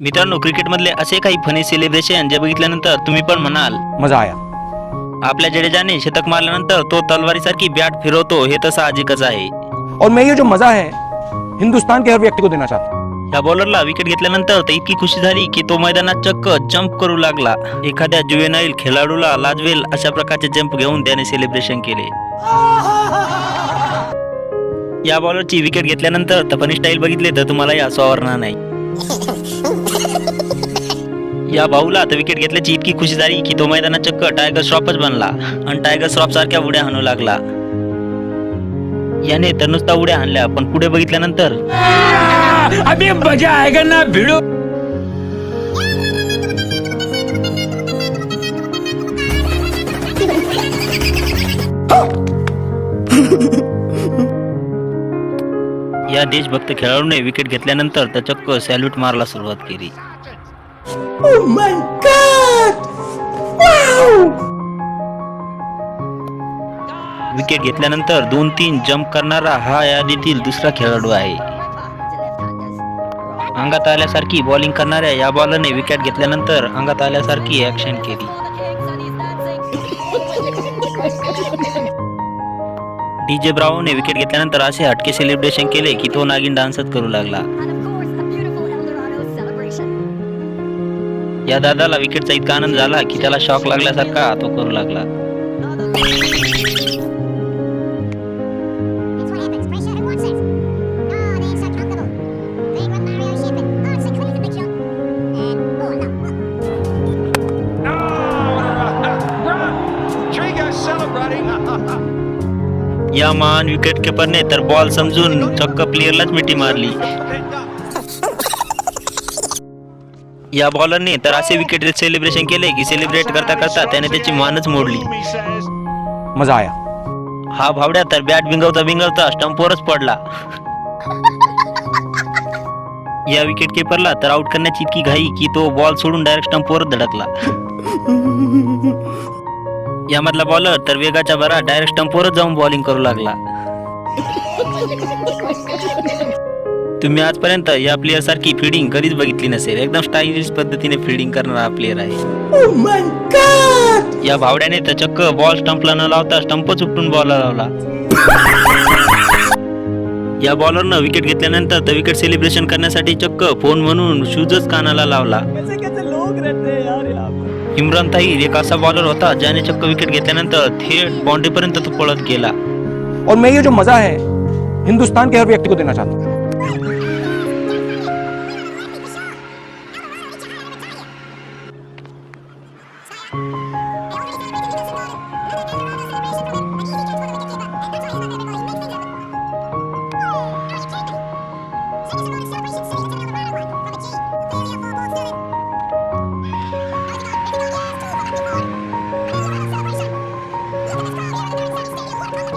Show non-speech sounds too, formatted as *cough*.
मित्रांनो क्रिकेटमधले असे काही फनी सेलिब्रेशन जे बघितल्यानंतर तुम्ही पण म्हणाल. मजा आया. आपल्या जडेजाने शतक मारल्यानंतर तो तलवारीसारखी बॅट फिरवतो हे तर साहजिकच आहे. और मैं ये जो मजा है हिंदुस्तान के हर व्यक्ति को देना चाहता हूँ। या बॉलरला विकेट घेतल्यानंतर तर इतकी खुशी झाली की तो मैदानात चक्क जंप करू लागला. एखाद्या जुवेनाईल खेळाडूला लाजवेल अशा प्रकारचे जंप घेऊन त्याने सेलिब्रेशन केले. या बॉलरची विकेट घेतल्यानंतर तर फनी स्टाईल बघितले तर तुम्हालाही असं आवरणार नाही. *laughs* या भाऊला तर विकेट घेतल्याची इतकी खुशी झाली की तो मैदानात चक्क टायगर श्रॉपच बनला. आणि टायगर श्रॉप सारख्या उड्या हाणू लागला. याने तर नुसता उड्या हाणल्या पण पुढे बघितल्यानंतर अभी मजा आएगा ना भिड़ो. *laughs* या देशभक्त खेळाडूने विकेट घेतल्यानंतर तर चक्क सॅल्यूट मारायला सुरुवात केली. विकेट घेतल्यानंतर दोन तीन जंप करणारा हा यादीतील दुसरा खेळाडू आहे. अंगात आल्यासारखी बॉलिंग करणाऱ्या या बॉलरने विकेट घेतल्यानंतर अंगात आल्यासारखी ऍक्शन केली. डीजे ब्राऊने विकेट घेतल्यानंतर असे हटके सेलिब्रेशन केले की तो नागिन डान्सच करू लागला. या दादाला विकेटचा इतका आनंद झाला की त्याला शॉक लागल्यासारखा तो करू लागला. या महान विकेट किपरने तर बॉल समजून चक्क प्लेअरलाच मिठी मारली. या बॉलरने तर असे विकेट सेलिब्रेशन केले की सेलिब्रेट करता करता त्याने त्याची मानच मोडली. मजा आया. हा भावड्या तर बॅट बिंगवता बिंगवता स्टंपवरच पडला. या विकेट किपरला तर आउट करण्याची इतकी घाई की तो बॉल सोडून डायरेक्ट स्टंपवरच धडकला. यामधला बॉलर तर वेगाच्या भरा डायरेक्ट स्टंपवरच जाऊन बॉलिंग करू लागला. तुम्ही आजपर्यंत या प्लेअर सारखी फिल्डिंग कधीच बघितली नसेल. एकदम स्टाईलिश पद्धतीने फिल्डिंग करणारा प्लेअर आहे. या भावड्याने तर चक्क बॉल स्टंपला न लावता स्टंप उपटून बॉलला लावला. या बॉलरनं विकेट घेतल्यानंतर तर विकेट सेलिब्रेशन करण्यासाठी चक्क फोन म्हणून शूजच कानाला लावला. इम्रान ताहीर एक असा बॉलर होता ज्याने चक्क विकेट घेतल्यानंतर थेट बाउंड्री पर्यंत तो पळत गेला. और मैं ये जो मज़ा है हिंदुस्तान के हर व्यक्ति को देना चाहता हूँ।